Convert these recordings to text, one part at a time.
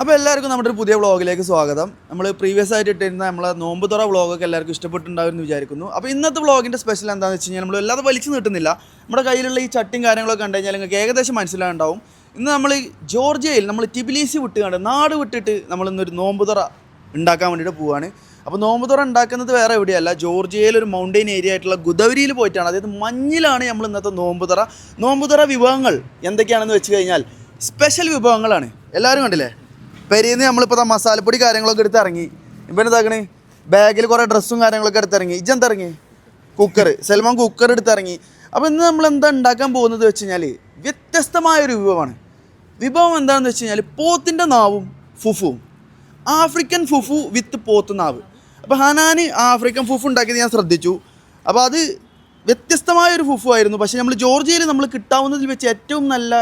അപ്പോൾ എല്ലാവർക്കും നമ്മുടെ ഒരു പുതിയ വ്ളോഗിലേക്ക് സ്വാഗതം. നമ്മൾ പ്രീവിയസ് ആയിട്ട് ഇട്ടിരുന്ന നമ്മളെ നോമ്പ് തുറ വ്ളോഗൊക്കെ എല്ലാവർക്കും എന്ന് വിചാരിക്കുന്നു. അപ്പോൾ ഇന്നത്തെ വ്ളോഗിന്റെ സ്പെഷ്യൽ എന്താണെന്ന് വെച്ച് കഴിഞ്ഞാൽ നമ്മൾ വല്ലാതെ വലിച്ചു നീട്ടുന്നില്ല. നമ്മുടെ കയ്യിലുള്ള ഈ ചട്ടിയും കാര്യങ്ങളൊക്കെ കണ്ടു കഴിഞ്ഞാൽ നിങ്ങൾക്ക് ഏകദേശം മനസ്സിലാകുണ്ടാവും ഇന്ന് നമ്മൾ ജോർജിയയിൽ നമ്മൾ ടിബിലീസി വിട്ട് കണ്ട് നാട് വിട്ടിട്ട് നമ്മൾ ഇന്നൊരു നോമ്പ് തുറ ഉണ്ടാക്കാൻ വേണ്ടിയിട്ട് പോവുകയാണ് അപ്പോൾ നോമ്പ് തുറ ഉണ്ടാക്കുന്നത് വേറെ എവിടെയല്ല ജോർജിയയിൽ ഒരു മൗണ്ടെയിൻ ഏരിയ ആയിട്ടുള്ള ഗുദവരിയിൽ പോയിട്ടാണ്. അതായത് മഞ്ഞിലാണ് നമ്മൾ ഇന്നത്തെ നോമ്പ് തുറ. നോമ്പ് തുറ വിഭവങ്ങൾ എന്തൊക്കെയാണെന്ന് വെച്ച് കഴിഞ്ഞാൽ സ്പെഷ്യൽ വിഭവങ്ങളാണ്. എല്ലാവരും കണ്ടില്ലേ? പെരിയെന്ന് നമ്മളിപ്പോൾ മസാലപ്പൊടി കാര്യങ്ങളൊക്കെ എടുത്ത് ഇറങ്ങി. ഇപ്പം എന്താക്കണേ ബാഗിൽ കുറേ ഡ്രസ്സും കാര്യങ്ങളൊക്കെ എടുത്തിറങ്ങി ഇറങ്ങി. കുക്കർ സൽമാൻ കുക്കർ എടുത്തിറങ്ങി അപ്പോൾ ഇന്ന് നമ്മൾ എന്താ ഉണ്ടാക്കാൻ പോകുന്നത് വെച്ച് കഴിഞ്ഞാൽ വ്യത്യസ്തമായൊരു വിഭവമാണ്. വിഭവം എന്താണെന്ന് വെച്ച് കഴിഞ്ഞാൽ പോത്തിന്റെ നാവും ഫുഫുവും. ആഫ്രിക്കൻ ഫുഫു വിത്ത് പോത്ത് നാവ്. അപ്പോൾ ഹനാന് ആഫ്രിക്കൻ ഫുഫു ഉണ്ടാക്കിയത് ഞാൻ ശ്രദ്ധിച്ചു. അപ്പോൾ അത് വ്യത്യസ്തമായ ഒരു ഫുഫു ആയിരുന്നു. പക്ഷേ നമ്മൾ ജോർജിയയിൽ നമ്മൾ കിട്ടാവുന്നതിൽ വെച്ച് ഏറ്റവും നല്ല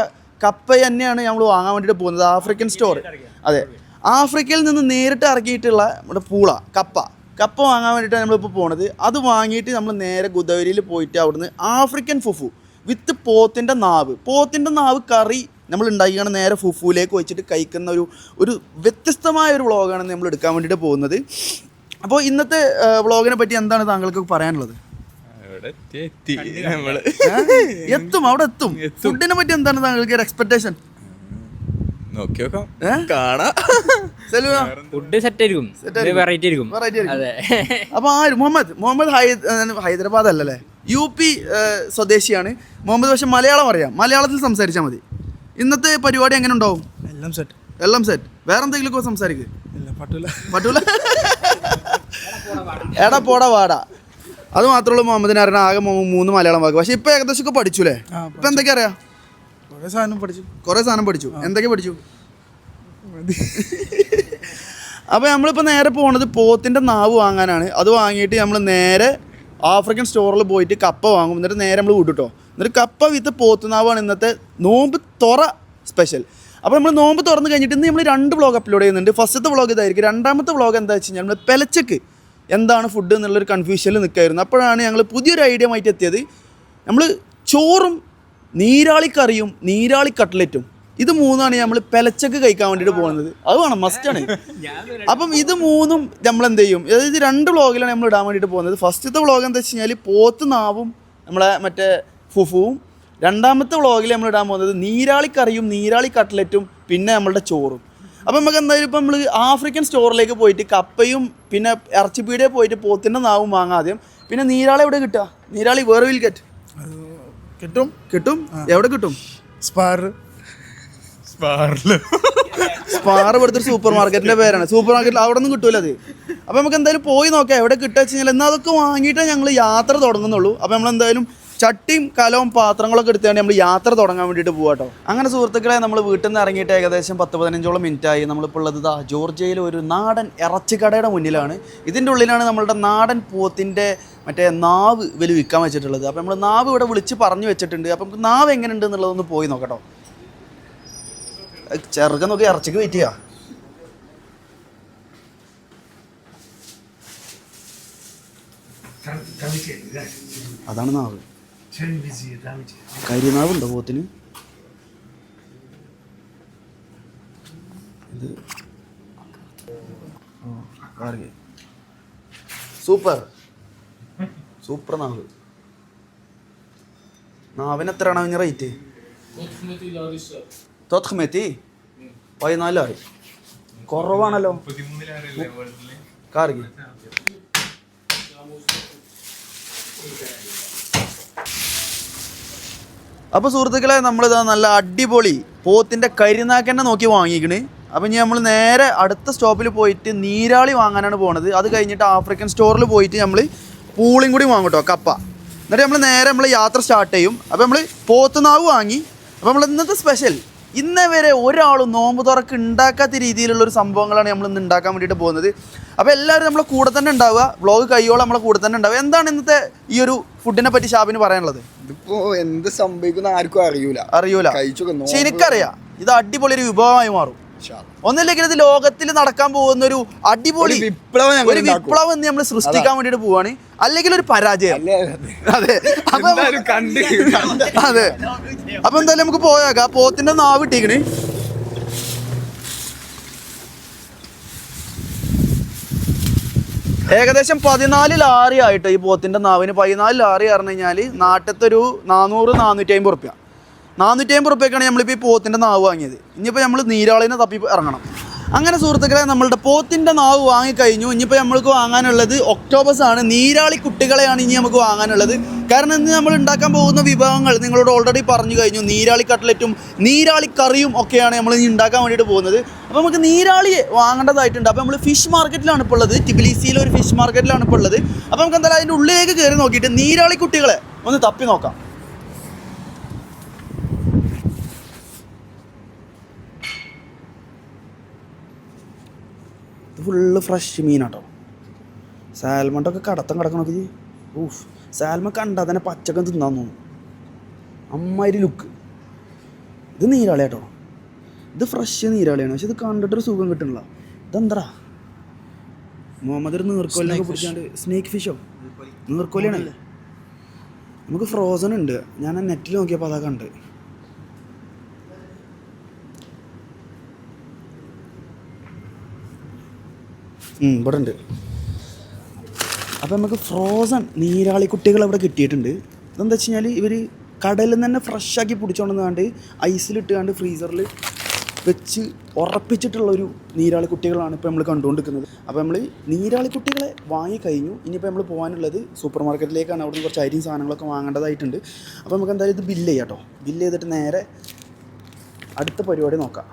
കപ്പ തന്നെയാണ് നമ്മൾ വാങ്ങാൻ വേണ്ടിയിട്ട് പോകുന്നത്. ആഫ്രിക്കൻ സ്റ്റോർ അതെ. ആഫ്രിക്കയിൽ നിന്ന് നേരിട്ട് ഇറക്കിയിട്ടുള്ള നമ്മുടെ പൂള കപ്പ. കപ്പ വാങ്ങാൻ വേണ്ടിയിട്ടാണ് നമ്മളിപ്പോൾ പോണത്. അത് വാങ്ങിയിട്ട് നമ്മൾ നേരെ ഗുദവരിയിൽ പോയിട്ട് അവിടുന്ന് ആഫ്രിക്കൻ ഫുഫു വിത്ത് പോത്തിന്റെ നാവ്. പോത്തിന്റെ നാവ് കറി നമ്മൾ ഉണ്ടാക്കിയാണ് നേരെ ഫുഫുവിലേക്ക് വെച്ചിട്ട് കഴിക്കുന്ന ഒരു ഒരു വ്യത്യസ്തമായ ഒരു വ്ളോഗാണ് നമ്മൾ എടുക്കാൻ വേണ്ടിയിട്ട് പോകുന്നത്. അപ്പോൾ ഇന്നത്തെ വ്ളോഗിനെ പറ്റി എന്താണ് താങ്കൾക്ക് പറയാനുള്ളത്? എത്തി എത്തി. നമ്മൾ എത്തും അവിടെ എത്തും. ഫുഡിനെ പറ്റി എന്താണ് താങ്കൾക്ക് ഒരു എക്സ്പെക്ടേഷൻ നോക്കി നോക്കാം. കാണാ. സെൽവ ഫുഡ് സെറ്റ് ആയിരിക്കും. വെറൈറ്റി ആര് മുഹമ്മദ് മുഹമ്മദ് ഹൈദരാബാദ് അല്ലല്ലേ യു പി സ്വദേശിയാണ്. മുഹമ്മദ് പക്ഷെ മലയാളം അറിയാം. മലയാളത്തിൽ സംസാരിച്ചാൽ മതി. ഇന്നത്തെ പരിപാടി എങ്ങനെ ഉണ്ടാവും? എല്ലാം സെറ്റ് എല്ലാം സെറ്റ് വേറെ എന്തെങ്കിലും സംസാരിക്കുക എല്ലാം പറ്റൂല പറ്റൂല എടാ പോടാ വാടാ. അത് മാത്രമേ മുഹമ്മദിനെ അറിയണ ആകെ മൂന്ന് മലയാളം വാക്ക്. പക്ഷെ ഇപ്പൊ ഏകദേശം ഒക്കെ പഠിച്ചു അല്ലേ ഇപ്പൊ എന്തൊക്കെ അറിയാം? കുറെ സാധനം പഠിച്ചു. കുറെ സാധനം പഠിച്ചു. എന്തൊക്കെ പഠിച്ചു? അപ്പോൾ നമ്മളിപ്പോൾ നേരെ പോണത് പോത്തിന്റെ നാവ് വാങ്ങാനാണ്. അത് വാങ്ങിയിട്ട് നമ്മൾ നേരെ ആഫ്രിക്കൻ സ്റ്റോറിൽ പോയിട്ട് കപ്പ വാങ്ങും. എന്നിട്ട് നേരെ നമ്മൾ വിട്ടുട്ടോ എന്നിട്ട് കപ്പ വിത്ത് പോത്ത് നാവാണ് ഇന്നത്തെ നോമ്പ് തുറ സ്പെഷ്യൽ അപ്പോൾ നമ്മൾ നോമ്പ് തുറന്ന് കഴിഞ്ഞിട്ട് ഇന്ന് നമ്മൾ രണ്ട് വ്ളോഗ് അപ്ലോഡ് ചെയ്യുന്നുണ്ട്. ഫസ്റ്റത്തെ വ്ളോഗ് ഇതായിരിക്കും. രണ്ടാമത്തെ വ്ളോഗ് എന്താ വെച്ച് കഴിഞ്ഞാൽ നമ്മൾ പെലച്ചക്ക്. എന്താണ് ഫുഡ് എന്നുള്ളൊരു കൺഫ്യൂഷനിൽ നിൽക്കായിരുന്നു അപ്പോഴാണ് ഞങ്ങൾ പുതിയൊരു ഐഡിയ ആയിട്ട് എത്തിയത് നമ്മൾ ചോറും നീരാളിക്കറിയും നീരാളി കട്ട്ലറ്റും ഇത് മൂന്നാണ് നമ്മൾ പെലച്ചക്ക് കഴിക്കാൻ വേണ്ടിയിട്ട് പോകുന്നത്. അത് വേണം മസ്റ്റാണ് അപ്പം ഇത് മൂന്നും നമ്മൾ എന്ത് ചെയ്യും അതായത് രണ്ട് വ്ളോഗിലാണ് നമ്മൾ ഇടാൻ വേണ്ടിയിട്ട് പോകുന്നത്. ഫസ്റ്റത്തെ വ്ളോഗ് എന്താ വെച്ച് കഴിഞ്ഞാൽ പോത്ത് നാവും നമ്മളെ മറ്റേ ഫുഫുവും. രണ്ടാമത്തെ വ്ളോഗിൽ നമ്മൾ ഇടാൻ പോകുന്നത് നീരാളിക്കറിയും നീരാളി കട്ട്ലറ്റും പിന്നെ നമ്മളുടെ ചോറും. അപ്പം നമുക്ക് എന്തായാലും ഇപ്പം നമ്മൾ ആഫ്രിക്കൻ സ്റ്റോറിലേക്ക് പോയിട്ട് കപ്പയും പിന്നെ ഇറച്ചിപ്പീടിയെ പോയിട്ട് പോത്തിന്റെ നാവും വാങ്ങാം ആദ്യം. പിന്നെ നീരാളി എവിടെ കിട്ടുക? നീരാളി വേറെ വിൽ ഗെറ്റ് കിട്ടും. കിട്ടും? എവിടെ കിട്ടും? സ്പാർ. സ്പാറിൽ സ്പാർ ഇവിടുത്തെ ഒരു സൂപ്പർ മാർക്കറ്റിന്റെ പേരാണ്. സൂപ്പർ മാർക്കറ്റിൽ അവിടെ ഒന്നും കിട്ടൂല അത്. അപ്പൊ നമുക്ക് എന്തായാലും പോയി നോക്കാം. എവിടെ കിട്ടുക വെച്ച് കഴിഞ്ഞാൽ എന്നാൽ അതൊക്കെ വാങ്ങിയിട്ടേ ഞങ്ങൾ യാത്ര തുടങ്ങുന്നുള്ളൂ. അപ്പൊ നമ്മൾ എന്തായാലും ചട്ടിയും കലവും പാത്രങ്ങളൊക്കെ എടുത്തുകൊണ്ട് നമ്മൾ യാത്ര തുടങ്ങാൻ വേണ്ടിയിട്ട് പോകാട്ടോ അങ്ങനെ സുഹൃത്തുക്കളെ നമ്മൾ വീട്ടിൽ നിന്ന് ഇറങ്ങിയിട്ട് ഏകദേശം പത്ത് പതിനഞ്ചോളം മിനിറ്റ് ആയി നമ്മളിപ്പോൾ ഉള്ളത് ഇതാ ജോർജിയയിലെ ഒരു നാടൻ ഇറച്ചിക്കടയുടെ മുന്നിലാണ്. ഇതിന്റെ ഉള്ളിലാണ് നമ്മളുടെ നാടൻ പോത്തിന്റെ മറ്റേ നാവ് ഇവർ വിൽക്കാൻ വെച്ചിട്ടുള്ളത്. അപ്പോൾ നമ്മൾ നാവ് ഇവിടെ വിളിച്ച് പറഞ്ഞു വെച്ചിട്ടുണ്ട്. അപ്പം നമുക്ക് നാവ് എങ്ങനെയുണ്ട് എന്നുള്ളതൊന്ന് പോയി നോക്കട്ടോ. ചെറുക്കൻ നോക്കി ഇറച്ചിക്ക് വെയിറ്റ് ചെയ്യാം. അതാണ് നാവ്. കരിനാവുണ്ടോ പോത്തിന്. ഇത്. സൂപ്പർ. സൂപ്പർ നാവ്. നാവിന് എത്രയാണ് അതിന് റേറ്റ്? തോത്ത്മെത്തി? പതിനാലായി. കുറവാണല്ലോ. കാർഗി. അപ്പോൾ സുഹൃത്തുക്കളെ നമ്മളിതാ നല്ല അടിപൊളി പോത്തിന്റെ കരിനാക്കന്നെ നോക്കി വാങ്ങിക്കണ്. അപ്പം ഇനി നമ്മൾ നേരെ അടുത്ത സ്റ്റോപ്പിൽ പോയിട്ട് നീരാളി വാങ്ങാനാണ് പോണത്. അത് കഴിഞ്ഞിട്ട് ആഫ്രിക്കൻ സ്റ്റോറിൽ പോയിട്ട് നമ്മൾ പൂളിയും കൂടി വാങ്ങും കേട്ടോ കപ്പ. എന്നിട്ട് നമ്മൾ നേരെ നമ്മൾ യാത്ര സ്റ്റാർട്ട് ചെയ്യും. അപ്പോൾ നമ്മൾ പോത്തുനാവ് വാങ്ങി. അപ്പോൾ നമ്മൾ ഇന്നത്തെ സ്പെഷ്യൽ. ഇന്നേ വരെ ഒരാളും നോമ്പ് തുറക്ക് ഉണ്ടാക്കാത്ത രീതിയിലുള്ള ഒരു സംഭവങ്ങളാണ് നമ്മൾ ഇന്ന് ഉണ്ടാക്കാൻ വേണ്ടിയിട്ട് പോകുന്നത്. അപ്പോൾ എല്ലാവരും നമ്മളെ കൂടെ തന്നെ ഉണ്ടാവുക വ്ളോഗ് കൈയോളം നമ്മളെ കൂടെ തന്നെ ഉണ്ടാവുക എന്താണ് ഇന്നത്തെ ഈ ഒരു ഫുഡിനെ പറ്റി ഷാബിന് പറയാനുള്ളത്? ഇതിപ്പോ എന്ത് സംഭവിക്കുന്ന ആർക്കും അറിയൂല. അറിയൂല. പക്ഷെ എനിക്കറിയാം. ഇത് അടിപൊളി ഒരു വിഭവമായി മാറും. ഒന്നില്ലെങ്കിൽ ഇത് ലോകത്തിൽ നടക്കാൻ പോകുന്ന ഒരു അടിപൊളി വിപ്ലവം ഒരു വിപ്ലവം എന്ന് നമ്മൾ സൃഷ്ടിക്കാൻ വേണ്ടിട്ട് പോവാണ്. അല്ലെങ്കിൽ ഒരു പരാജയം. അതെ. അപ്പൊ അതെ. അപ്പൊ എന്തായാലും നമുക്ക് പോയേക്കാം. പോത്തിന്റെ നാവ് ഇട്ടിക്കണ്. ഏകദേശം പതിനാല് ലാറി ആയിട്ട് ഈ പോത്തിന്റെ നാവിന് പതിനാല് ലാറി പറഞ്ഞു കഴിഞ്ഞാൽ നാട്ടത്തൊരു നാനൂറ് നാനൂറ്റി അമ്പത് റുപ്യ. നാനൂറ്റി അമ്പത് റുപ്യക്കാണ് നമ്മളിപ്പോൾ ഈ പോത്തിന്റെ നാവ് വാങ്ങിയത്. ഇനിയിപ്പോൾ നമ്മൾ നീരാളിനെ തപ്പി ഇറങ്ങണം. അങ്ങനെ സുഹൃത്തുക്കളെ നമ്മളുടെ പോത്തിന്റെ നാവ് വാങ്ങിക്കഴിഞ്ഞു. ഇനിയിപ്പോൾ നമ്മൾക്ക് വാങ്ങാനുള്ളത് ഒക്ടോബസ് ആണ് നീരാളി കുട്ടികളെയാണ് ഇനി നമുക്ക് വാങ്ങാനുള്ളത്. കാരണം ഇന്ന് നമ്മൾ ഉണ്ടാക്കാൻ പോകുന്ന വിഭവങ്ങൾ നിങ്ങളോട് ഓൾറെഡി പറഞ്ഞു കഴിഞ്ഞു. നീരാളി കട്ട്ലറ്റും നീരാളി കറിയും ഒക്കെയാണ് നമ്മൾ ഇനി ഉണ്ടാക്കാൻ വേണ്ടിയിട്ട് പോകുന്നത്. അപ്പോൾ നമുക്ക് നീരാളിയെ വാങ്ങേണ്ടതായിട്ടുണ്ട്. അപ്പോൾ നമ്മൾ ഫിഷ് മാർക്കറ്റിലാണ് ഇപ്പോൾ ഉള്ളത്. ടിബിലിസിയിലെ ഒരു ഫിഷ് മാർക്കറ്റിലാണ് ഇപ്പോൾ ഉള്ളത്. അപ്പോൾ നമുക്ക് എന്തായാലും അതിന്റെ ഉള്ളിലേക്ക് കയറി നോക്കിയിട്ട് നീരാളി കുട്ടികളെ ഒന്ന് തപ്പി നോക്കാം. Full fresh മീനാട്ടോ. സാൽമണ്ടൊക്കെ കടത്തം കിടക്കണോ ഊഫ് സാൽമ കണ്ടാൽ തന്നെ പച്ചക്കം തിന്നാൻ തോന്നും. അമ്മാതിരി ലുക്ക് ഇത് നീരാളി കേട്ടോ ഇത് ഫ്രഷ് നീരാളിയാണ്. പക്ഷെ ഇത് കണ്ടിട്ടൊരു സുഖം കിട്ടണില്ല. ഇതെന്താ മുഹമ്മദ് ഒരു നീർക്കോലിനൊക്കെ പിടിച്ചാണ്ട് സ്നേക്ക് ഫിഷോ നീർക്കോലിയാണല്ലേ? നമുക്ക് ഫ്രോസൺ ഉണ്ട്. ഞാൻ നെറ്റിൽ നോക്കിയപ്പോൾ അതാ കണ്ട്. ഇവിടെ ഉണ്ട് അപ്പോൾ നമുക്ക് ഫ്രോസൺ നീരാളി കുട്ടികൾ അവിടെ കിട്ടിയിട്ടുണ്ട്. ഇതെന്താ വെച്ച് കഴിഞ്ഞാൽ ഇവർ കടലിൽ നിന്ന് തന്നെ ഫ്രഷാക്കി പിടിച്ചോണ്ടെന്നാണ്ട് ഐസിലിട്ടുകൊണ്ട് ഫ്രീസറിൽ വെച്ച് ഉറപ്പിച്ചിട്ടുള്ള ഒരു നീരാളി കുട്ടികളാണ് ഇപ്പോൾ നമ്മൾ കണ്ടുകൊണ്ടിരിക്കുന്നത്. അപ്പോൾ നമ്മൾ നീരാളി കുട്ടികളെ വാങ്ങിക്കഴിഞ്ഞു ഇനിയിപ്പോൾ നമ്മൾ പോകാനുള്ളത് സൂപ്പർ മാർക്കറ്റിലേക്കാണ് അവിടെ കുറച്ച് അരിയും സാധനങ്ങളൊക്കെ വാങ്ങേണ്ടതായിട്ടുണ്ട്. അപ്പോൾ നമുക്ക് എന്തായാലും ഇത് ബില്ല് ചെയ്യാം കേട്ടോ ബില്ല് ചെയ്തിട്ട് നേരെ അടുത്ത പരിപാടി നോക്കാം.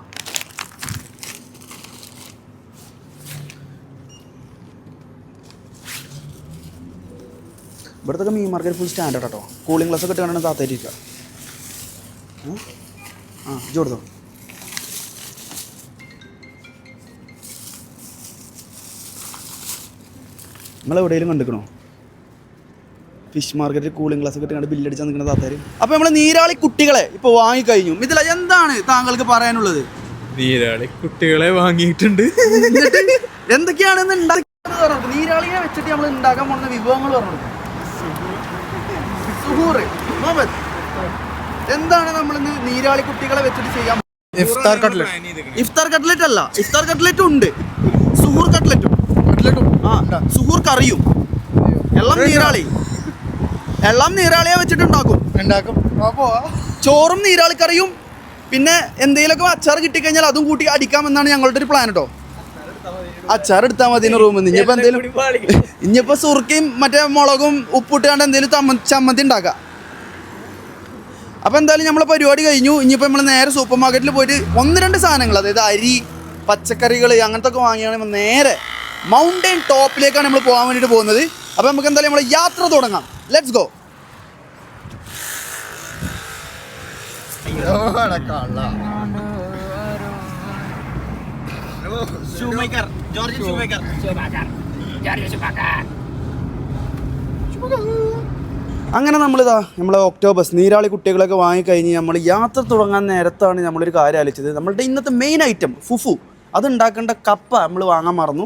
ഇവിടുത്തെ മീൻ മാർക്കറ്റ് ഫുൾ സ്റ്റാൻഡേർഡ് കേട്ടോ കൂളിംഗ് ഗ്ലാസ് ഒക്കെ ഇട്ടാണ് താത്തേരിക്കുക ആ ഇജ്ജ് കൊടുത്തോ? നിങ്ങൾ എവിടെയെങ്കിലും കണ്ടിക്കണോ? ഫിഷ് മാർക്കറ്റിൽ കൂളിംഗ് ഗ്ലാസ് ഒക്കെ ഇട്ടാണ് ബില്ലടിച്ചാൽ നിൽക്കുന്ന താത്താര്. അപ്പോൾ നമ്മൾ നീരാളി കുട്ടികളെ ഇപ്പോൾ വാങ്ങിക്കഴിഞ്ഞു. ഇതില എന്താണ് താങ്കൾക്ക് പറയാനുള്ളത്? നീരാളി കുട്ടികളെ വാങ്ങിയിട്ടുണ്ട്. എന്തൊക്കെയാണെന്ന് ഉണ്ടാക്കി നീരാളിയെ വെച്ചിട്ട് നമ്മൾ ഉണ്ടാക്കാൻ പോകുന്ന വിഭവങ്ങൾ പറഞ്ഞു സുഹൂറ് മുഹമ്മദ് എന്താണ് നമ്മൾ ഇന്ന് നീരാളി കുട്ടികളെ വെച്ചിട്ട് ചെയ്യാൻ ഇഫ്താർ കട്ട്ലറ്റ്. ഇഫ്താർ കട്ട്ലറ്റ് അല്ല. ഇഫ്താർ കട്ട്ലറ്റ് ഉണ്ട്. സുഹൂർ കട്ട്ലറ്റും. കട്ട്ലറ്റും. ആ സുഹൂർ കറിയും. എല്ലാം നീരാളി. എല്ലാം നീരാളിയെ വെച്ചിട്ടുണ്ടാക്കും. ഉണ്ടാക്കും. ഉണ്ടാക്കും ചോറും നീരാളിക്കറിയും. പിന്നെ എന്തെങ്കിലുമൊക്കെ അച്ചാർ കിട്ടിക്കഴിഞ്ഞാൽ അതും കൂട്ടി അടിക്കാമെന്നാണ് ഞങ്ങളുടെ ഒരു പ്ലാൻ കേട്ടോ അച്ചാർ എടുത്താൽ മതി റൂമിൽ നിന്ന് ഇനിയിപ്പോൾ എന്തെങ്കിലും ഇനിയിപ്പോൾ സുർക്കയും മറ്റേ മുളകും ഉപ്പിട്ടാണ്ട് എന്തെങ്കിലും ചമ്മന്തി ഉണ്ടാക്കാം അപ്പോൾ എന്തായാലും നമ്മളെ പരിപാടി കഴിഞ്ഞു. ഇനിയിപ്പോൾ നമ്മൾ നേരെ സൂപ്പർ മാർക്കറ്റിൽ പോയിട്ട് ഒന്ന് രണ്ട് സാധനങ്ങൾ അതായത് അരി പച്ചക്കറികൾ അങ്ങനത്തെ ഒക്കെ വാങ്ങിയാണ് നമ്മൾ നേരെ മൗണ്ടൻ ടോപ്പിലേക്കാണ് നമ്മൾ പോകാൻ വേണ്ടിയിട്ട് പോകുന്നത്. അപ്പോൾ നമുക്ക് എന്തായാലും നമ്മൾ യാത്ര തുടങ്ങാം. ലെറ്റ്സ് ഗോ അങ്ങനെ നമ്മളിതാ നമ്മളെ ഒക്ടോബസ് നീരാളി കുട്ടികളൊക്കെ വാങ്ങിക്കഴിഞ്ഞ് നമ്മൾ യാത്ര തുടങ്ങാൻ നേരത്താണ് നമ്മളൊരു കാര്യം ആലോചിച്ചത്. നമ്മളുടെ ഇന്നത്തെ മെയിൻ ഐറ്റം ഫുഫു അത് ഉണ്ടാക്കേണ്ട കപ്പ നമ്മൾ വാങ്ങാൻ മറന്നു.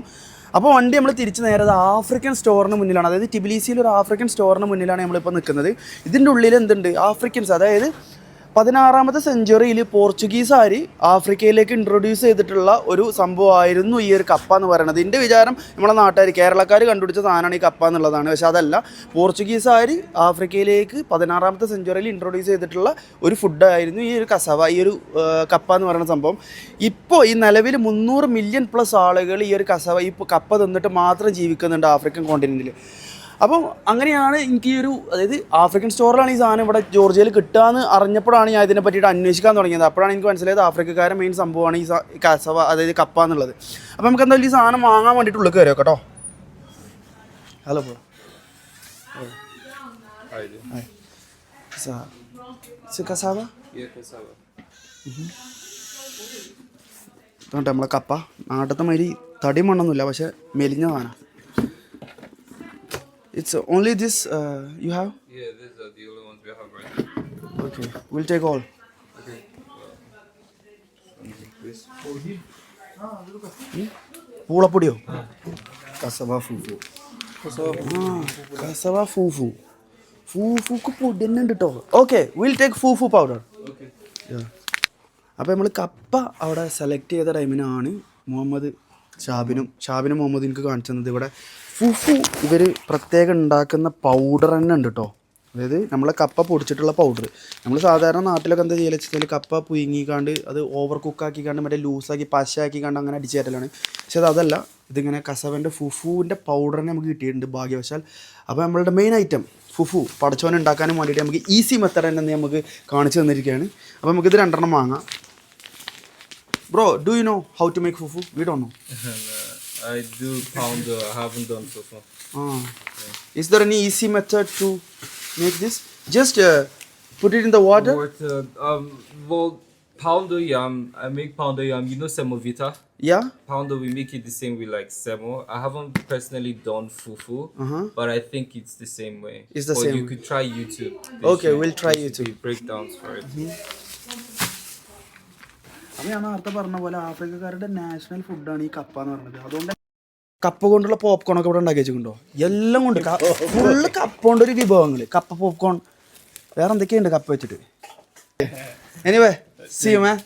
അപ്പോൾ വണ്ടി നമ്മൾ തിരിച്ചു നേരെ അത് ആഫ്രിക്കൻ സ്റ്റോറിന് മുന്നിലാണ്. അതായത് ടിബിലിസിയിൽ ഒരു ആഫ്രിക്കൻ സ്റ്റോറിന് മുന്നിലാണ് നമ്മളിപ്പോൾ നിൽക്കുന്നത് ഇതിന്റെ ഉള്ളിൽ എന്തുണ്ട്? ആഫ്രിക്കൻസ് അതായത് പതിനാറാമത്തെ സെഞ്ചുറിയിൽ പോർച്ചുഗീസുകാർ ആഫ്രിക്കയിലേക്ക് ഇൻട്രൊഡ്യൂസ് ചെയ്തിട്ടുള്ള ഒരു സംഭവമായിരുന്നു ഈ ഒരു കപ്പ എന്ന് പറയുന്നത്. എന്റെ വിചാരം നമ്മളെ നാട്ടുകാർ കേരളക്കാർ കണ്ടുപിടിച്ച സാധനമാണ് ഈ കപ്പ എന്നുള്ളതാണ്. പക്ഷേ അതല്ല പോർച്ചുഗീസുകാർ ആഫ്രിക്കയിലേക്ക് പതിനാറാമത്തെ സെഞ്ചുറിയിൽ ഇൻട്രൊഡ്യൂസ് ചെയ്തിട്ടുള്ള ഒരു ഫുഡായിരുന്നു ഈ ഒരു കസവ ഈ ഒരു കപ്പ എന്ന് പറയുന്ന സംഭവം. ഇപ്പോൾ ഈ നിലവിൽ മുന്നൂറ് മില്യൺ പ്ലസ് ആളുകൾ ഈ ഒരു കസവ ഈ കപ്പ തിന്നിട്ട് മാത്രം ജീവിക്കുന്നുണ്ട് ആഫ്രിക്കൻ കോണ്ടിനെന്റിൽ അപ്പം അങ്ങനെയാണ് എനിക്ക് ഈ ഒരു അതായത് ആഫ്രിക്കൻ സ്റ്റോറിലാണ് ഈ സാധനം ഇവിടെ ജോർജിയയിൽ കിട്ടുകയെന്ന് അറിഞ്ഞപ്പോഴാണ് ഞാൻ ഇതിനെ പറ്റിയിട്ട് അന്വേഷിക്കാൻ തുടങ്ങിയത്. അപ്പോഴാണ് എനിക്ക് മനസ്സിലായത് ആഫ്രിക്കക്കാരൻ മെയിൻ സംഭവമാണ് ഈ കസവ അതായത് കപ്പ എന്നുള്ളത്. അപ്പം നമുക്ക് എന്തായാലും ഈ സാധനം വാങ്ങാൻ വേണ്ടിയിട്ട് ഉള്ളിൽ കയറിയോ കേട്ടോ? ഹലോ ബ്രോ കസാവ നമ്മളെ കപ്പ നാട്ടത്തെ മാതിരി തടി മണ്ണൊന്നുമില്ല പക്ഷെ മെലിഞ്ഞ സാധനം. It's only this you have Yeah, these are the only ones we have right okay will take all പൂളപ്പൊടിയോ cassava fufu cassava fufu ഫൂഫുക്ക് പൊടി തന്നെ ഉണ്ട് കേട്ടോ okay will take fufu powder അപ്പോൾ നമ്മൾ കപ്പ അവിടെ സെലക്ട് ചെയ്ത ടൈമിനാണ് മുഹമ്മദ് ഷാബിനും ഷാബിനും മുഹമ്മദ് എനിക്ക് കാണിച്ചു തന്നത് ഇവിടെ. ഫുഫു ഇവർ പ്രത്യേകം ഉണ്ടാക്കുന്ന പൗഡർ തന്നെ ഉണ്ട് കേട്ടോ അതായത് നമ്മളെ കപ്പ പൊടിച്ചിട്ടുള്ള പൗഡർ നമ്മൾ സാധാരണ നാട്ടിലൊക്കെ എന്താ ചെയ്യുക വെച്ചാൽ കപ്പ പുയുങ്ങിക്കാണ്ട് അത് ഓവർ കുക്കാക്കിക്കാണ്ട് മറ്റേ ലൂസാക്കി പശയാക്കിക്കാണ്ട് അങ്ങനെ അടിച്ചു തരലാണ് പക്ഷേ അതല്ല ഇതിങ്ങനെ കസവന്റെ ഫുഫുവിന്റെ പൗഡർ തന്നെ നമുക്ക് കിട്ടിയിട്ടുണ്ട് ഭാഗ്യവശാൽ. അപ്പോൾ നമ്മളുടെ മെയിൻ ഐറ്റം ഫുഫു പടച്ചോൻ ഉണ്ടാക്കാനും വേണ്ടിയിട്ട് നമുക്ക് ഈസി മെത്തഡ് തന്നെ നമുക്ക് കാണിച്ചു തന്നിരിക്കുകയാണ്. അപ്പോൾ നമുക്കിത് രണ്ടെണ്ണം വാങ്ങാം. Bro, do you know how to make fufu? We don't know. Uh, I do found uh, I haven't done so far. Ah. Is there any easy method to make this? Just uh, put it in the water? Water, um, well, pound the yam. I make pound the yam. You know semovita? Yeah. Pounder, we make it the same way like semo. I haven't personally done fufu, uh-huh. but I think it's the same way. It's the or same. you could try YouTube. Okay, we'll try YouTube. Breakdowns for it. Mm -hmm. അപ്പോൾ ഞാൻ നേരത്തെ പറഞ്ഞ പോലെ ആഫ്രിക്കക്കാരുടെ national ഫുഡാണ് ഈ കപ്പ എന്ന് പറയുന്നത് അതുകൊണ്ട് കപ്പ കൊണ്ടുള്ള പോപ്കോൺ ഒക്കെ ഇവിടെ ഉണ്ടാക്കി വെച്ചിട്ടുണ്ടോ എല്ലാം കൊണ്ട് ഫുള്ള് കപ്പ കൊണ്ടൊരു വിഭവങ്ങൾ കപ്പ പോപ്കോൺ വേറെ എന്തൊക്കെയുണ്ട് കപ്പ വെച്ചിട്ട് anyway see may man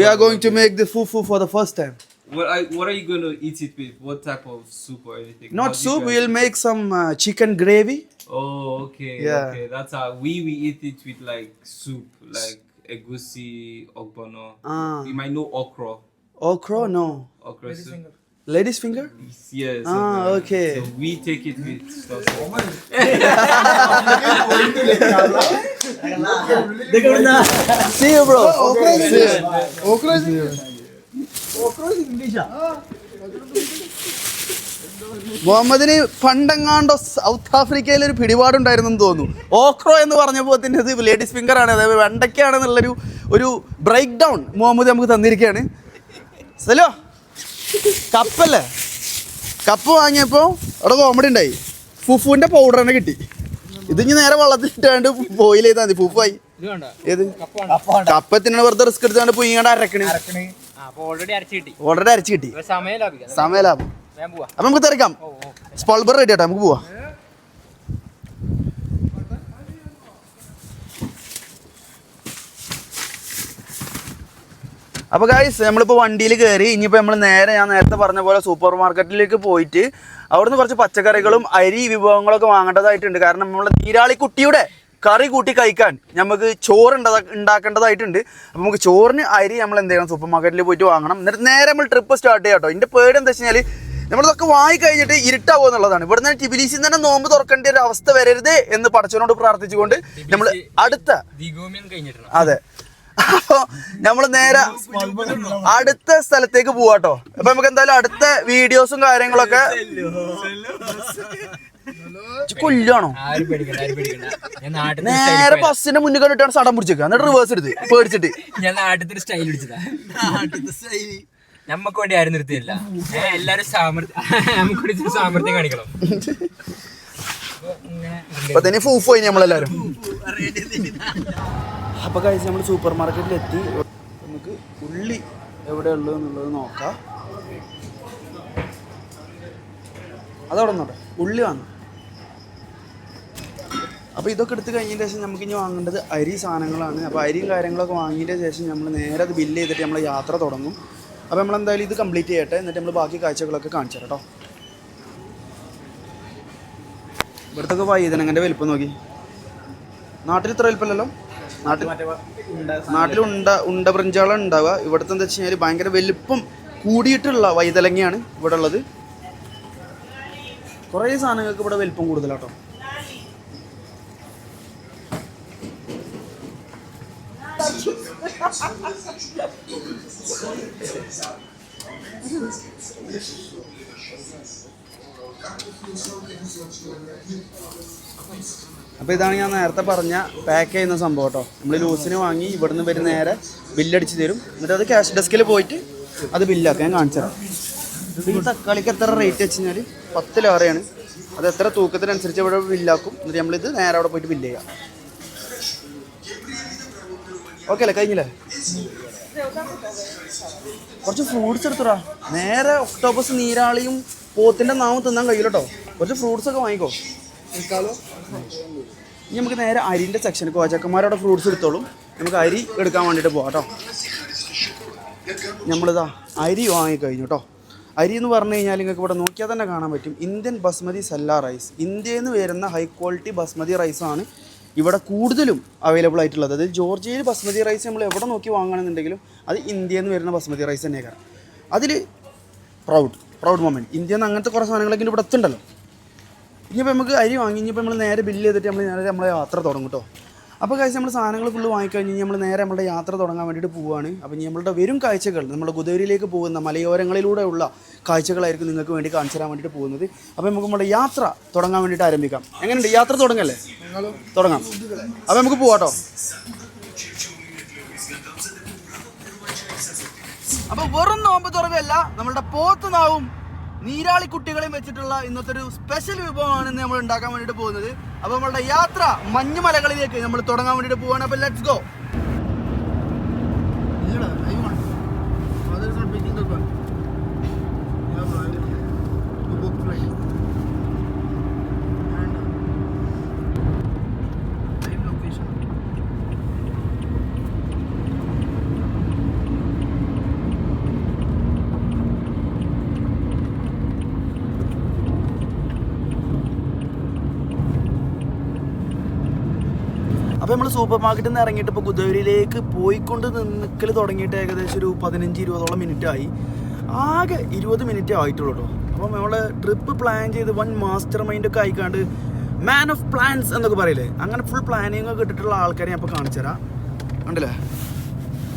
we are going to make the fufu for the first time What I, What are you going to eat it with? What type of soup or anything? How not soup. We'll soup some uh, chicken gravy Oh, okay. Yeah. Okay, that's how we we eat it with like soup, like egusi, ogbono. Ah. You might know okra. okra no Okra soup. ladies finger Yes. Ah, okay. So we take it with stuff. see you bro see you. മുഹമ്മദിന് പണ്ടെങ്ങാണ്ടോ south ആഫ്രിക്കയിൽ ഒരു പിടിപാടുണ്ടായിരുന്നു എന്ന് തോന്നുന്നു. ഓക്രോ എന്ന് പറഞ്ഞപ്പോൾ തന്നെ ഇത് ladies finger ആണ് അതായത് വെണ്ടയ്ക്കാണെന്നുള്ളൊരു ഒരു ബ്രേക്ക് ഡൗൺ മുഹമ്മദ് നമുക്ക് തന്നിരിക്കുകയാണ്. സലോ കപ്പല്ലേ? കപ്പ് വാങ്ങിയപ്പോൾ അവിടെ കോമഡി ഉണ്ടായി. ഫുഫുവിന്റെ പൗഡർ തന്നെ കിട്ടി. ഇത് ഇനി നേരെ വെള്ളത്തിലിട്ടാണ്ട് ബോയിൽ ചെയ്താൽ മതി. ഫുഫായി ഏത്? കപ്പത്തിനാണ് വെറുതെ റിസ്ക് എടുത്താണ്ട് പോയി ഇങ്ങോട്ട് അരക്കണേ. ഓൾറെഡി അരച്ച് കിട്ടി. സമയം ലാഭിക്കാം. സമയ ലാഭം. അപ്പൊ നമുക്ക് തിരക്കാം സ്പോൾബർ റെഡി ആട്ടോ നമുക്ക് പോവാം അപ്പോൾ ഗായ്സ് നമ്മളിപ്പോൾ വണ്ടിയിൽ കയറി ഇനിയിപ്പോൾ നമ്മൾ നേരെ ഞാൻ നേരത്തെ പറഞ്ഞ പോലെ സൂപ്പർ മാർക്കറ്റിലേക്ക് പോയിട്ട് അവിടുന്ന് കുറച്ച് പച്ചക്കറികളും അരി വിഭവങ്ങളൊക്കെ വാങ്ങേണ്ടതായിട്ടുണ്ട്. കാരണം നമ്മളെ നീരാളി കുട്ടിയുടെ കറി കൂട്ടി കഴിക്കാൻ നമുക്ക് ചോറ് ഉണ്ടാക്കേണ്ടതായിട്ടുണ്ട് അപ്പോൾ നമുക്ക് ചോറിന് അരി നമ്മൾ എന്ത് ചെയ്യണം? സൂപ്പർ മാർക്കറ്റിൽ പോയിട്ട് വാങ്ങണം. എന്നിട്ട് നേരെ നമ്മൾ ട്രിപ്പ് സ്റ്റാർട്ട് ചെയ്യാം കേട്ടോ എന്റെ പേടി എന്താ വെച്ച് കഴിഞ്ഞാൽ നമ്മളിതൊക്കെ വായി കഴിഞ്ഞിട്ട് ഇരുട്ടാവുക എന്നുള്ളതാണ്. ഇവിടുന്ന് ടിബിലിസിൽ തന്നെ നോമ്പ് തുറക്കേണ്ട ഒരു അവസ്ഥ വരരുത് എന്ന് പടച്ചവനോട് പ്രാർത്ഥിച്ചുകൊണ്ട് നമ്മൾ അടുത്ത അതെ. അപ്പോ നമ്മൾ നേരെ അടുത്ത സ്ഥലത്തേക്ക് പോവാട്ടോ അപ്പൊ നമുക്ക് എന്തായാലും അടുത്ത വീഡിയോസും കാര്യങ്ങളൊക്കെ കൊല്ലാണോ ആരും പേടിക്കണ്ട ആരും പേടിക്കണ്ട. ഞാൻ നാട്ടിൽ നേരെ ബസ്സിന്റെ മുന്നിൽ കണ്ടിട്ടാണ് സടം പിടിച്ചേക്കുക എന്നിട്ട് റിവേഴ്സ് എടുത്ത് പേടിച്ചിട്ട്. ഞാൻ നാട്ടിൽ സ്റ്റൈൽ പിടിച്ചതാ. നമ്മക്ക് വേണ്ടി ആരും നിർത്തിയില്ല. എല്ലാരും സാമർത്ഥ്യം നമുക്ക് വേണ്ടി സാമർത്ഥ്യം കാണിക്കണം. അപ്പൊ ഇങ്ങനെ അപ്പൊ തന്നെ ഫൂഫ് പോയി നമ്മളെല്ലാരും. അപ്പൊ കഴിച്ച് നമ്മൾ സൂപ്പർ മാർക്കറ്റിൽ എത്തി നമുക്ക് ഉള്ളി എവിടെ ഉള്ളു എന്നുള്ളത് നോക്കാം. അതവിടെ നോട്ടെ ഉള്ളി വാങ്ങും. അപ്പോൾ ഇതൊക്കെ എടുത്ത് കഴിഞ്ഞതിന് ശേഷം നമുക്ക് ഇനി വാങ്ങേണ്ടത് അരി സാധനങ്ങളാണ്. അപ്പോൾ അരിയും കാര്യങ്ങളൊക്കെ വാങ്ങിയതിന് ശേഷം നമ്മൾ നേരെ അത് ബില്ല് ചെയ്തിട്ട് നമ്മൾ യാത്ര തുടങ്ങും. അപ്പോൾ നമ്മൾ എന്തായാലും ഇത് കംപ്ലീറ്റ് ചെയ്യട്ടെ. എന്നിട്ട് നമ്മൾ ബാക്കി കാഴ്ചകളൊക്കെ കാണിച്ചു കേട്ടോ ഇവിടുത്തെ വൈതനങ്ങന്റെ വലിപ്പം നോക്കി. നാട്ടിൽ ഇത്ര വലിപ്പമല്ലല്ലോ? നാട്ടിൽ നാട്ടിൽ ഉണ്ട ഉണ്ട ബ്രഞ്ചാളം ഉണ്ടാവുക. ഇവിടുത്തെ എന്താ വെച്ച് കഴിഞ്ഞാൽ ഭയങ്കര വലിപ്പം കൂടിയിട്ടുള്ള വൈതലങ്ങയാണ് ഇവിടെ ഉള്ളത് കുറേ സാധനങ്ങൾക്ക് ഇവിടെ വലിപ്പം കൂടുതലാട്ടോ. അപ്പോൾ ഇതാണ് ഞാൻ നേരത്തെ പറഞ്ഞ പാക്ക് ചെയ്യുന്ന സംഭവം കേട്ടോ നമ്മൾ ലൂസിന് വാങ്ങി ഇവിടുന്ന് വരും നേരെ ബില്ലടിച്ച് തരും. എന്നിട്ട് അത് ക്യാഷ് ഡെസ്കിൽ പോയിട്ട് അത് ബില്ലാക്കാൻ ഞാൻ കാണിച്ചു തരാം. ഈ തക്കാളിക്ക് എത്ര റേറ്റ് വെച്ച് കഴിഞ്ഞാൽ പത്ത് ലോറയാണ് അത് എത്ര തൂക്കത്തിനനുസരിച്ച് ഇവിടെ ബില്ലാക്കും എന്നിട്ട് നമ്മളിത് നേരെ അവിടെ പോയിട്ട് ബില്ല് ചെയ്യാം. ഓക്കെ അല്ലേ? കഴിഞ്ഞില്ലേ? കുറച്ച് ഫ്രൂട്ട്സ് എടുത്തുടാ. നേരെ ഒക്ടോബസ് നീരാളിയും പോത്തിന്റെ നാവും തിന്നാൻ കഴിയില്ല കേട്ടോ കുറച്ച് ഫ്രൂട്ട്സ് ഒക്കെ വാങ്ങിക്കോ. ഇനി നമുക്ക് നേരെ അരിന്റെ സെക്ഷൻ പോവാം ചെക്കന്മാരവിടെ ഫ്രൂട്ട്സ് എടുത്തോളും. നമുക്ക് അരി എടുക്കാൻ വേണ്ടിയിട്ട് പോവാം കേട്ടോ നമ്മളിതാ അരി വാങ്ങിക്കഴിഞ്ഞു കേട്ടോ അരി എന്ന് പറഞ്ഞു കഴിഞ്ഞാൽ നിങ്ങൾക്ക് ഇവിടെ നോക്കിയാൽ തന്നെ കാണാൻ പറ്റും. Indian basmati sella rice. ഇന്ത്യയിൽ നിന്ന് വരുന്ന ഹൈ ക്വാളിറ്റി ബസ്മതി റൈസാണ് ഇവിടെ കൂടുതലും അവൈലബിൾ ആയിട്ടുള്ളത്. അതായത് ജോർജിയയിൽ ബസ്മതി റൈസ് നമ്മൾ എവിടെ നോക്കി വാങ്ങുകയാണെന്നുണ്ടെങ്കിലും അത് ഇന്ത്യയിൽ നിന്ന് വരുന്ന ബസ്മതി റൈസ് തന്നെയാണ്. അതിൽ പ്രൗഡ് പ്രൗഡ് മൊമെന്റ് ഇന്ത്യയിൽ നിന്ന് അങ്ങനത്തെ കുറേ സാധനങ്ങളൊക്കെ ഇവിടെ എത്തുണ്ടല്ലോ ഇനിയിപ്പോൾ നമുക്ക് അരി വാങ്ങി ഇനിയിപ്പോൾ നമ്മൾ നേരെ ബില്ല് ചെയ്തിട്ട് നമ്മൾ നേരെ നമ്മളെ യാത്ര തുടങ്ങും കേട്ടോ. അപ്പോൾ കഴിച്ച് നമ്മൾ സാധനങ്ങൾ ഫുള്ള് വാങ്ങിക്കഴിഞ്ഞ് നമ്മൾ നേരെ നമ്മുടെ യാത്ര തുടങ്ങാൻ വേണ്ടിയിട്ട് പോവുകയാണ് അപ്പോൾ ഇനി നമ്മളുടെ വരും കാഴ്ചകൾ നമ്മുടെ ഗുദേവിലേക്ക് പോകുന്ന മലയോരങ്ങളിലൂടെ ഉള്ള കാഴ്ചകളായിരിക്കും നിങ്ങൾക്ക് വേണ്ടി കാണിച്ചു തരാൻ വേണ്ടിയിട്ട് പോകുന്നത്. അപ്പോൾ നമുക്ക് നമ്മുടെ യാത്ര തുടങ്ങാൻ വേണ്ടിയിട്ട് ആരംഭിക്കാം. എങ്ങനെയുണ്ട്? യാത്ര തുടങ്ങല്ലേ? തുടങ്ങാം. അപ്പോൾ നമുക്ക് പോവാട്ടോ അപ്പോൾ വെറും നോമ്പ് തുറവല്ല നമ്മളുടെ പോത്ത് നാവും നീരാളി കുട്ടികളെയും വെച്ചിട്ടുള്ള ഇന്നത്തെ ഒരു സ്പെഷ്യൽ വിഭവമാണ് ഇന്ന് നമ്മൾ ഉണ്ടാക്കാൻ വേണ്ടിയിട്ട് പോകുന്നത്. അപ്പൊ നമ്മളുടെ യാത്ര മഞ്ഞുമലകളിലേക്ക് നമ്മൾ തുടങ്ങാൻ വേണ്ടിയിട്ട് പോവാണ്. അപ്പൊ ലെറ്റ്സ് ഗോ നമ്മൾ സൂപ്പർ മാർക്കറ്റിൽ നിന്ന് ഇറങ്ങിയിട്ട് ഇപ്പോൾ കുതിരയിലേക്ക് പോയിക്കൊണ്ട് നിൽക്കൽ തുടങ്ങിയിട്ട് ഏകദേശം ഒരു പതിനഞ്ച് ഇരുപതോളം മിനിറ്റ് ആയി. ആകെ ഇരുപത് മിനിറ്റ് ആയിട്ടുള്ളൂ കേട്ടോ അപ്പം നമ്മൾ ട്രിപ്പ് പ്ലാൻ ചെയ്ത് വൺ മാസ്റ്റർ മൈൻഡ് ഒക്കെ ആയിക്കാണ്ട് മാൻ ഓഫ് പ്ലാൻസ് എന്നൊക്കെ പറയില്ലേ? അങ്ങനെ ഫുൾ പ്ലാനിങ് ഒക്കെ ഇട്ടിട്ടുള്ള ആൾക്കാരെ ഞാൻ ഇപ്പോൾ കാണിച്ചു തരാം. ഉണ്ടല്ലേ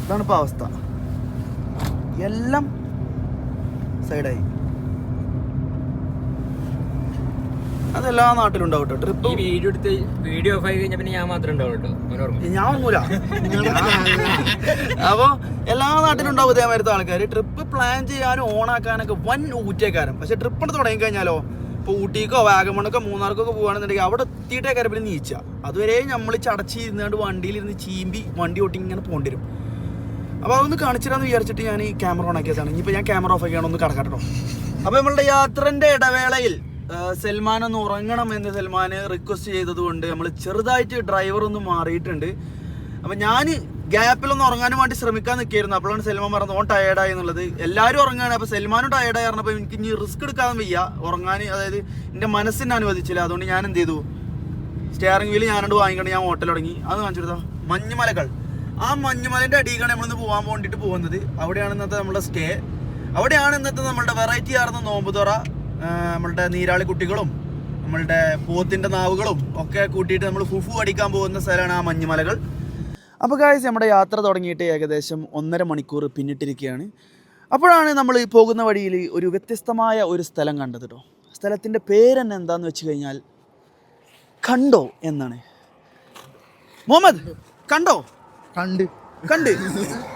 ഇതാണ് ഇപ്പോൾ അവസ്ഥ. എല്ലാം സൈഡായി അതെല്ലാ നാട്ടിലും ഉണ്ടാവും ട്രിപ്പ് ഈ വീഡിയോ എടുത്ത് വീഡിയോ ഓഫ് ആയി കഴിഞ്ഞാൽ പിന്നെ ഞാൻ മാത്രമേ ഉണ്ടാവുള്ളൂ കേട്ടോ. ഞാൻ വാങ്ങൂല അപ്പൊ എല്ലാ നാട്ടിലും ഉണ്ടാവും ഇതേമാരത്തെ ആൾക്കാർ ട്രിപ്പ് പ്ലാൻ ചെയ്യാനും ഓണാക്കാനൊക്കെ വൻ ഊറ്റേക്കാരം. പക്ഷെ ട്രിപ്പ് എടുത്ത് തുടങ്ങി കഴിഞ്ഞാലോ ഇപ്പൊ ഊട്ടിക്കോ വാഗമണ്ണൊക്കെ മൂന്നാർക്കൊക്കെ പോകുകയാണെന്നുണ്ടെങ്കിൽ അവിടെ എത്തിയിട്ടേക്കാരം പിന്നെ നീച്ച. അതുവരെ നമ്മൾ ചടച്ച് ഇരുന്നാണ്ട് വണ്ടിയിലിരുന്ന് ചീമ്പി വണ്ടി ഓട്ടി ഇങ്ങനെ പോകേണ്ടി വരും. അപ്പോൾ അതൊന്ന് കാണിച്ചിരാന്ന് വിചാരിച്ചിട്ട് ഞാൻ ഈ ക്യാമറ ഓൺ ആക്കിയതാണ്. ഇനിയിപ്പോൾ ഞാൻ ക്യാമറ ഓഫ് ആക്കിയാണ് ഒന്ന് കടക്കട്ടോ. അപ്പോൾ നമ്മളുടെ യാത്രന്റെ ഇടവേളയിൽ സൽമാൻ ഒന്ന് ഉറങ്ങണം എന്ന് സൽമാൻ റിക്വസ്റ്റ് ചെയ്തതുകൊണ്ട് നമ്മൾ ചെറുതായിട്ട് ഡ്രൈവർ ഒന്ന് മാറിയിട്ടുണ്ട്. അപ്പം ഞാൻ ഗ്യാപ്പിലൊന്ന് ഉറങ്ങാനും വേണ്ടി ശ്രമിക്കാൻ നിൽക്കായിരുന്നു അപ്പോഴാണ് സൽമാൻ പറഞ്ഞത് ഓൺ ടയേർഡായി എന്നുള്ളത്. എല്ലാവരും ഉറങ്ങുകയാണ്. അപ്പോൾ സൽമാനും ടയേർഡായി പറഞ്ഞപ്പോൾ എനിക്ക് ഇനി റിസ്ക് എടുക്കാൻ വയ്യ. ഉറങ്ങാൻ അതായത് എന്റെ മനസ്സിനെ അനുവദിച്ചില്ല. അതുകൊണ്ട് ഞാൻ എന്ത് ചെയ്തു? സ്റ്റിയറിംഗ് വീൽ ഞാനോട് വാങ്ങിക്കൊണ്ട് ഞാൻ ഹോട്ടൽ തുടങ്ങി. അത് കാണിച്ചെടുത്താ മഞ്ഞുമലകൾ. ആ മഞ്ഞുമലന്റെ അടിയിലാണ് നമ്മളിന്ന് പോകാൻ വേണ്ടിയിട്ട് പോകുന്നത്. അവിടെയാണ് ഇന്നത്തെ നമ്മുടെ സ്റ്റേ അവിടെയാണ് ഇന്നത്തെ നമ്മുടെ വെറൈറ്റി ആർന്ന നോമ്പ് തുറ ആ, നമ്മളുടെ നീരാളി കുട്ടികളും നമ്മളുടെ പോത്തിന്റെ നാവുകളും ഒക്കെ കൂട്ടിയിട്ട് നമ്മൾ ഫുഫു അടിക്കാൻ പോകുന്ന സ്ഥലമാണ് ആ മഞ്ഞുമലകൾ. അപ്പോൾ കാഴ്ച നമ്മുടെ യാത്ര തുടങ്ങിയിട്ട് ഏകദേശം ഒന്നര മണിക്കൂർ പിന്നിട്ടിരിക്കുകയാണ്. അപ്പോഴാണ് നമ്മൾ ഈ പോകുന്ന വഴിയിൽ ഒരു വ്യത്യസ്തമായ ഒരു സ്ഥലം കണ്ടത് കേട്ടോ സ്ഥലത്തിന്റെ പേര് തന്നെ എന്താണെന്ന് വെച്ച് കഴിഞ്ഞാൽ കണ്ടോ എന്നാണ്. മുഹമ്മദ് കണ്ടോ? കണ്ട്. കണ്ട്.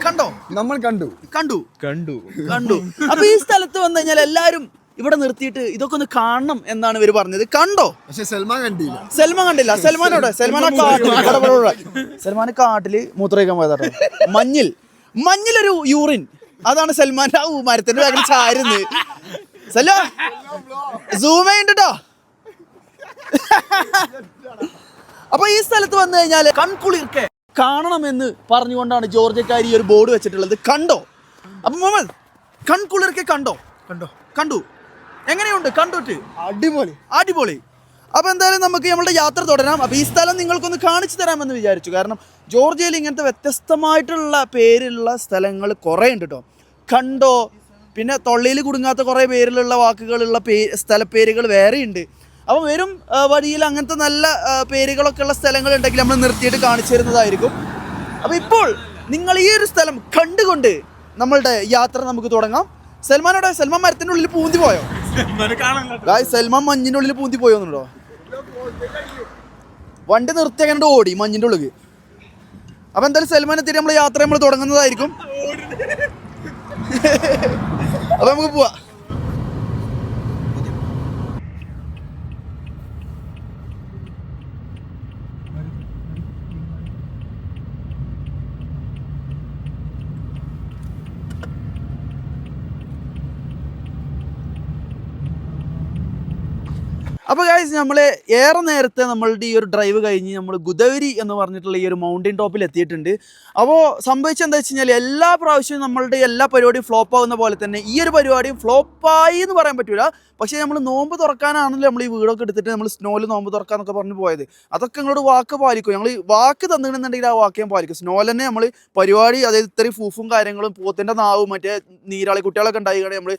കണ്ടോ? നമ്മൾ കണ്ടു. കണ്ടു. കണ്ടു. കണ്ടു. അപ്പൊ ഈ സ്ഥലത്ത് വന്നു കഴിഞ്ഞാൽ എല്ലാരും ഇവിടെ നിർത്തിയിട്ട് ഇതൊക്കെ ഒന്ന് കാണണം എന്നാണ് ഇവർ പറഞ്ഞത്. കണ്ടോ? പക്ഷെ സൽമാൻ കണ്ടില്ല. സൽമാൻ കണ്ടില്ല. സൽമാനോടെ സൽമാൻ ആ കാട്ടിൽ. സൽമാൻ കാട്ടിൽ മൂത്രയിക്കാൻ പോയതാട്ടോ മഞ്ഞിൽ മഞ്ഞിലൊരു യൂറിൻ. അതാണ് സൽമാൻ ആ മരത്തിന്റെ ബാഗിൽ ചാരുന്നത്. സല്ല സൂം ചെയ്യണ്ടോ അപ്പൊ ഈ സ്ഥലത്ത് വന്നു കഴിഞ്ഞാൽ കൺകുളിർക്കെ കാണണമെന്ന് പറഞ്ഞുകൊണ്ടാണ് ജോർജക്കാരി ഈ ഒരു ബോർഡ് വെച്ചിട്ടുള്ളത്. കണ്ടോ? അപ്പൊ മുഹമ്മദ് കൺകുളിർക്കെ കണ്ടോ? കണ്ടോ. കണ്ടു? എങ്ങനെയുണ്ട്? കണ്ടിട്ട്. അടിപൊളി. അടിപൊളി. അപ്പോൾ എന്തായാലും നമുക്ക് നമ്മുടെ യാത്ര തുടരാം. അപ്പോൾ ഈ സ്ഥലം നിങ്ങൾക്കൊന്ന് കാണിച്ചു തരാമെന്ന് വിചാരിച്ചു. കാരണം ജോർജിയയിൽ ഇങ്ങനത്തെ വ്യത്യസ്തമായിട്ടുള്ള പേരിലുള്ള സ്ഥലങ്ങൾ കുറേ ഉണ്ട് കേട്ടോ കണ്ടോ? പിന്നെ തൊള്ളിയിൽ കുടുങ്ങാത്ത കുറേ പേരിലുള്ള വാക്കുകളുള്ള പേ സ്ഥലപ്പേരുകൾ വേറെയുണ്ട് അപ്പോൾ വരും വഴിയിൽ അങ്ങനത്തെ നല്ല പേരുകളൊക്കെ ഉള്ള സ്ഥലങ്ങൾ സ്ഥലങ്ങളുണ്ടെങ്കിൽ നമ്മൾ നിർത്തിയിട്ട് കാണിച്ചു തരുന്നതായിരിക്കും. അപ്പോൾ ഇപ്പോൾ നിങ്ങൾ ഈ ഒരു സ്ഥലം കണ്ടുകൊണ്ട് നമ്മളുടെ യാത്ര നമുക്ക് തുടങ്ങാം. സൽമാനോടെ സൽമാൻ മരത്തിന്റെ ഉള്ളിൽ പൂന്തി പോയോ? സൽമാൻ മഞ്ഞിന്റെ ഉള്ളിൽ പൂന്തി പോയോന്നുണ്ടോ വണ്ടി നിർത്തി അങ്ങനെ ഓടി മഞ്ഞിന്റെ ഉള്ളിൽ അപ്പൊ എന്തായാലും സൽമാൻ എത്തിയിട്ട് നമ്മൾ യാത്ര നമ്മൾ തുടങ്ങുന്നതായിരിക്കും. അപ്പൊ നമുക്ക് പോവാ. അപ്പോൾ ഗൈസ് നമ്മൾ ഏറെ നേരത്തെ നമ്മളുടെ ഈ ഒരു ഡ്രൈവ് കഴിഞ്ഞ് നമ്മൾ ഗുദവരി എന്ന് പറഞ്ഞിട്ടുള്ള ഈ ഒരു മൗണ്ടൻ ടോപ്പിൽ എത്തിയിട്ടുണ്ട്. അപ്പോൾ സംഭവിച്ചത് എന്താ വെച്ച് കഴിഞ്ഞാൽ എല്ലാ പ്രാവശ്യവും നമ്മളുടെ എല്ലാ പരിപാടിയും ഫ്ലോപ്പ് ആവുന്ന പോലെ തന്നെ ഈ ഒരു പരിപാടിയും ഫ്ലോപ്പായി എന്ന് പറയാൻ പറ്റില്ല പക്ഷേ നമ്മൾ നോമ്പ് തുറക്കാനാണല്ലോ നമ്മൾ ഈ വീടൊക്കെ എടുത്തിട്ട് നമ്മൾ സ്നോയിൽ നോമ്പ് തുറക്കാന്നൊക്കെ പറഞ്ഞ് പോയത്. അതൊക്കെ നിങ്ങളോട് വാക്ക് പാലിക്കും? ഞങ്ങൾ വാക്ക് തന്നിട്ടുണ്ടെങ്കിൽ ആ വാക്ക് ഞാൻ പാലിക്കും. സ്നോയിൽ തന്നെ നമ്മൾ പരിപാടി അതായത് ഇത്രയും ഫൂഫും കാര്യങ്ങളും പോത്തിന്റെ നാവും മറ്റേ നീരാളി കുട്ടികളൊക്കെ ഉണ്ടായി നമ്മൾ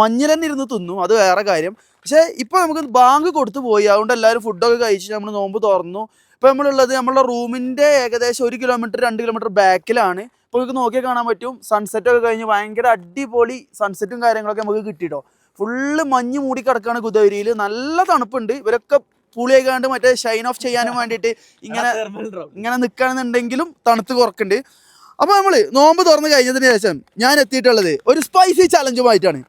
മഞ്ഞിൽ തന്നെ ഇരുന്ന് തിന്നു അത് വേറെ കാര്യം. പക്ഷേ ഇപ്പോൾ നമുക്ക് ബാങ്ക് കൊടുത്തു പോയി. അതുകൊണ്ട് എല്ലാവരും ഫുഡൊക്കെ കഴിച്ച് നമ്മൾ നോമ്പ് തുറന്നു. ഇപ്പോൾ നമ്മളുള്ളത് നമ്മളുടെ റൂമിന്റെ ഏകദേശം ഒരു കിലോമീറ്റർ രണ്ട് കിലോമീറ്റർ ബാക്കിലാണ് ഇപ്പോൾ നമുക്ക് നോക്കിയാൽ കാണാൻ പറ്റും. സൺസെറ്റ് ഒക്കെ കഴിഞ്ഞ് ഭയങ്കര അടിപൊളി സൺസെറ്റും കാര്യങ്ങളൊക്കെ നമുക്ക് കിട്ടിയിട്ടോ ഫുള്ള് മഞ്ഞ് മൂടി കിടക്കുകയാണ് ഗുദവരിയിൽ നല്ല തണുപ്പുണ്ട്. ഇവരൊക്കെ പുളിയേക്കാണ്ട് മറ്റേ ഷൈൻ ഓഫ് ചെയ്യാനും വേണ്ടിയിട്ട് ഇങ്ങനെ ഇങ്ങനെ നിൽക്കുകയാണെന്നുണ്ടെങ്കിലും തണുത്ത് കുറക്കുന്നുണ്ട്. അപ്പോൾ നമ്മൾ നോമ്പ് തുറന്ന് കഴിഞ്ഞതിന് ശേഷം ഞാൻ എത്തിയിട്ടുള്ളത് ഒരു സ്പൈസി ചലഞ്ചുമായിട്ടാണ്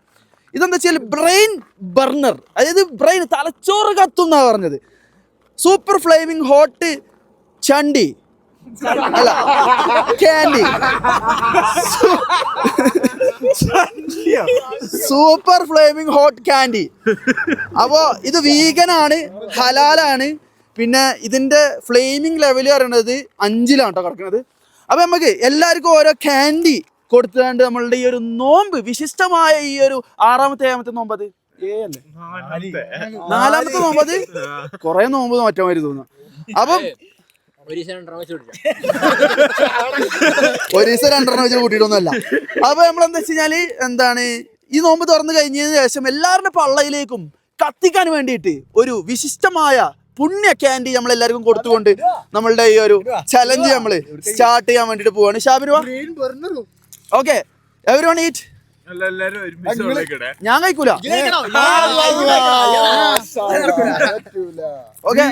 ഇതെന്താ വെച്ചാൽ ബ്രെയിൻ ബർണർ അതായത് ബ്രെയിൻ തലച്ചോറ് കത്തും എന്നാണ് പറഞ്ഞത്. സൂപ്പർ ഫ്ലേമിംഗ് ഹോട്ട് ചണ്ടി. അല്ല candy super flaming hot candy അപ്പോൾ ഇത് വീഗനാണ് ഹലാലാണ്. പിന്നെ ഇതിന്റെ ഫ്ലെയിമിംഗ് ലെവൽ പറയുന്നത് അഞ്ചിലാണ് കേട്ടോ കിടക്കുന്നത് അപ്പോൾ നമുക്ക് എല്ലാവർക്കും ഓരോ ക്യാൻഡി കൊടുത്തുകൊണ്ട് നമ്മളുടെ ഈ ഒരു നോമ്പ് വിശിഷ്ടമായ ഈ ഒരു ആറാമത്തെ ഏഴാമത്തെ നോമ്പ് അത് ഏ അല്ലേ നാലാമത്തെ നോമ്പ് അത് കുറെ നോമ്പ് മറ്റേ മാതിരി തോന്നുന്നു. അപ്പം ഒരു ദിവസം രണ്ടെണ്ണം വെച്ച് കൂട്ടിയിട്ടൊന്നുമല്ല. അപ്പൊ നമ്മൾ എന്താ വെച്ച് കഴിഞ്ഞാൽ എന്താണ് ഈ നോമ്പ് തുറന്നു കഴിഞ്ഞതിന് ശേഷം എല്ലാവരുടെ പള്ളയിലേക്കും കത്തിക്കാൻ വേണ്ടിയിട്ട് ഒരു വിശിഷ്ടമായ പുണ്യ ക്യാൻഡി നമ്മൾ എല്ലാവർക്കും കൊടുത്തുകൊണ്ട് നമ്മളുടെ ഈ ഒരു ചലഞ്ച് നമ്മൾ സ്റ്റാർട്ട് ചെയ്യാൻ വേണ്ടിട്ട് പോവാണ്. ഷാബിനു ഓക്കെ എവരി വൺ ഈറ്റ് ഞാൻ കഴിക്കൂല. ഓക്കെ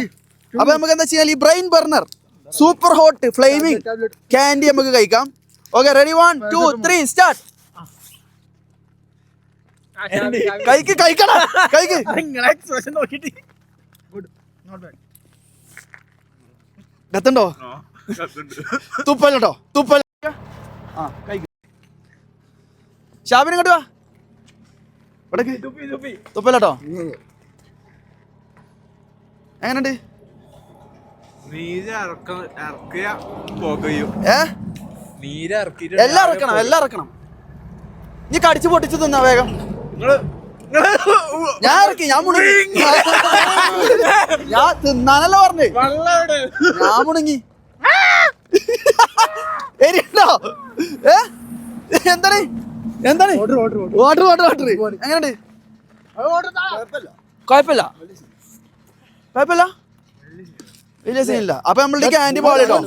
അപ്പൊ നമുക്ക് എന്താ വെച്ചാൽ ഈ brain burner super hot flaming candy നമുക്ക് കഴിക്കാം. Okay ready one two three start കൈക്ക് കഴിക്കടാ. കഴിക്ക്. കത്തുണ്ടോ? തുപ്പല്ലോ തുപ്പല്ല ആ ഷാബിന് ഇങ്ങോട്ട് വാ. ഇവിടേക്ക് തുപ്പല്ലോ എങ്ങനെയുണ്ട്? എല്ലാം ഇറക്കണം എല്ലാം ഇറക്കണം നീ കടിച്ച് പൊട്ടിച്ച് തിന്നാ വേഗം. ഞാൻ ഇറക്കി ഞാൻ മുണുങ്ങി. ഞാൻ തിന്നാനല്ല പറഞ്ഞേ? ഞാൻ മുണുങ്ങി. എരിണ്ടോ ഏ? എന്താണ്? എന്താണ്? വാട്ടർ വാട്ടർ വാട്ടർ എങ്ങനെയുണ്ട്? കുഴപ്പമില്ല. കുഴപ്പമില്ല. വലിയ സീനില്ല അപ്പൊ നമ്മളുടെ ക്യാൻഡി പോലെ കേട്ടോ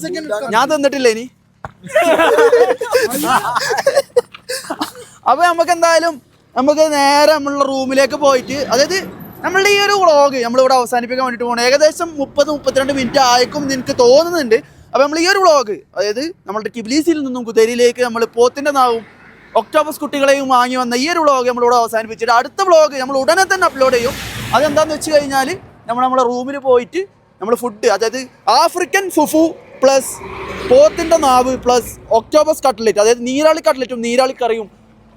ഞാൻ തന്നിട്ടില്ല ഇനി? അപ്പൊ നമുക്ക് എന്തായാലും നമുക്ക് നേരെ നമ്മളുടെ റൂമിലേക്ക് പോയിട്ട് അതായത് നമ്മളുടെ ഈ ഒരു വ്ളോഗ് നമ്മളിവിടെ അവസാനിപ്പിക്കാൻ വേണ്ടിട്ട് പോകണം ഏകദേശം മുപ്പത് മുപ്പത്തിരണ്ട് മിനിറ്റ് ആയിക്കും നിനക്ക് എനിക്ക് തോന്നുന്നുണ്ട്. അപ്പൊ നമ്മൾ ഈ ഒരു വ്ളോഗ് അതായത് നമ്മളുടെ കിബിലീസിൽ നിന്നും കുതിരയിലേക്ക് നമ്മൾ പോത്തിന്റെ നാവും ഒക്ടോബസ് കുട്ടികളെയും വാങ്ങി വന്ന ഈ ഒരു വ്ളോഗ് നമ്മളിവിടെ അവസാനിപ്പിച്ചിട്ട് അടുത്ത വ്ളോഗ് നമ്മൾ ഉടനെ തന്നെ അപ്ലോഡ് ചെയ്യും. അതെന്താണെന്ന് വെച്ച് കഴിഞ്ഞാൽ നമ്മൾ നമ്മുടെ റൂമിൽ പോയിട്ട് നമ്മൾ ഫുഡ് അതായത് ആഫ്രിക്കൻ ഫുഫു പ്ലസ് പോത്തിന്റെ നാവ് പ്ലസ് ഒക്ടോബസ് കട്ട്ലറ്റ് അതായത് നീരാളി കട്ട്ലറ്റും നീരാളി കറിയും.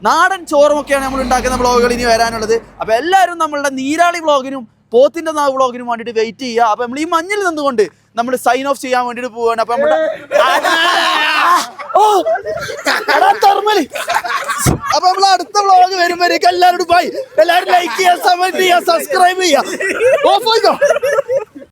നാടൻ ചോറും ഒക്കെയാണ് നമ്മൾ ഉണ്ടാക്കുന്ന വ്ളോഗുകൾ ഇനി വരാനുള്ളത്. അപ്പോൾ എല്ലാവരും നമ്മളുടെ നീരാളി വ്ളോഗിനും പോത്തിന്റെ നാവ് വ്ളോഗിനും വേണ്ടിയിട്ട് വെയിറ്റ് ചെയ്യുക. അപ്പോൾ നമ്മൾ ഈ മഞ്ഞിൽ നിന്നുകൊണ്ട് നമ്മൾ സൈൻ ഓഫ് ചെയ്യാൻ വേണ്ടിയിട്ട് പോവുകയാണ്. അപ്പോൾ നമ്മുടെ തെർമലി. അപ്പൊ നമ്മൾ അടുത്ത വ്ളോഗ് വരുമ്പോഴേക്കും എല്ലാവരോടും ബൈ എല്ലാവരും ലൈക്ക് ചെയ്യുക കമന്റ് ചെയ്യുക സബ്സ്ക്രൈബ് ചെയ്യുക ഓഫ് ആയിക്കോ